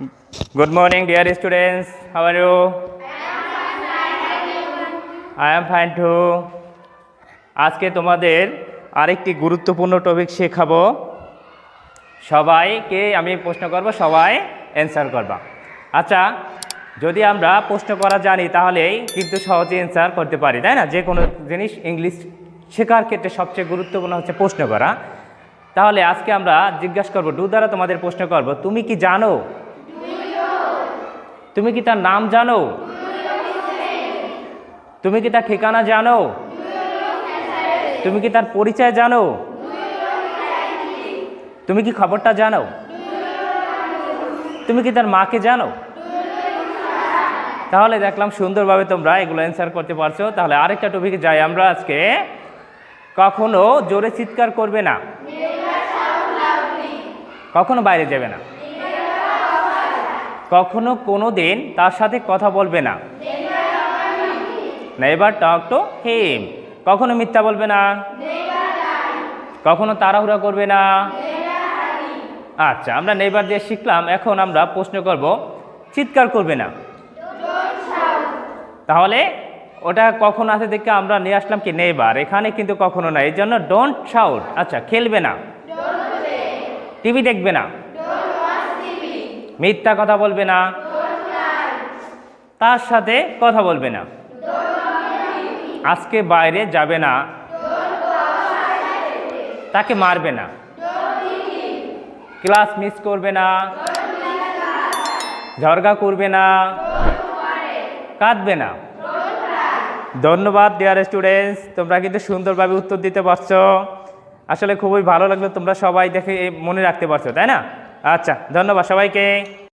Good morning, dear students. How are you? I am fine too. আজকে তোমাদের আরেকটি গুরুত্বপূর্ণ টপিক শেখাবো সবাইকে আমি প্রশ্ন করব সবাই অ্যান্সার করবা আচ্ছা যদি আমরা প্রশ্ন করা জানি তাহলেই কিন্তু সহজে অ্যান্সার করতে পারি তাই না যে কোনো জিনিস ইংলিশ শেখার ক্ষেত্রে সবচেয়ে গুরুত্বপূর্ণ হচ্ছে প্রশ্ন করা তাহলে আজকে আমরা জিজ্ঞাসা করব ডু দ্বারা তোমাদের প্রশ্ন করব তুমি কি জানো তুমি কি তার নাম জানো? তুমি কি তার ঠিকানা জানো? তুমি কি তার পরিচয় জানো? তুমি কি খবরটা জানো? তুমি কি তার মাকে জানো? তাহলে দেখলাম সুন্দরভাবে তোমরা এগুলো অ্যান্সার করতে পারছ। তাহলে আরেকটা টপিকে যাই আমরা আজকে। কখনো জোরে চিৎকার করবে না। কখনো বাইরে যাবে না। কখনো কোনো দিন তার সাথে কথা বলবে না। নেভার টক টু হিম কখনো মিথ্যা বলবে না। কখনো তাড়াহুড়া করবে না। আচ্ছা আমরা নেইবার দিয়ে শিখলাম, এখন আমরা প্রশ্ন করব, চিৎকার করবে না। তাহলে ওটা কখন আছে দেখে আমরা নিয়ে আসলাম কি নেইবার এখানে কিন্তু কখনো না, এই জন্য ডোন্ট শাউট আচ্ছা খেলবে না। টিভি দেখবে না। মিথ্যা কথা বলবে না। তার সাথে কথা বলবে না। আজকে বাইরে যাবে না। তাকে মারবে না। ক্লাস মিস করবে না। ঝরগা করবে না। কাঁদবে না। ধন্যবাদ ডিয়ার স্টুডেন্টস তোমরা কিন্তু সুন্দরভাবে উত্তর দিতে পারছ। আসলে খুবই ভালো লাগল তোমরা সবাই দেখে মনে রাখতে পারছ, তাই না? আচ্ছা ধন্যবাদ সবাইকে।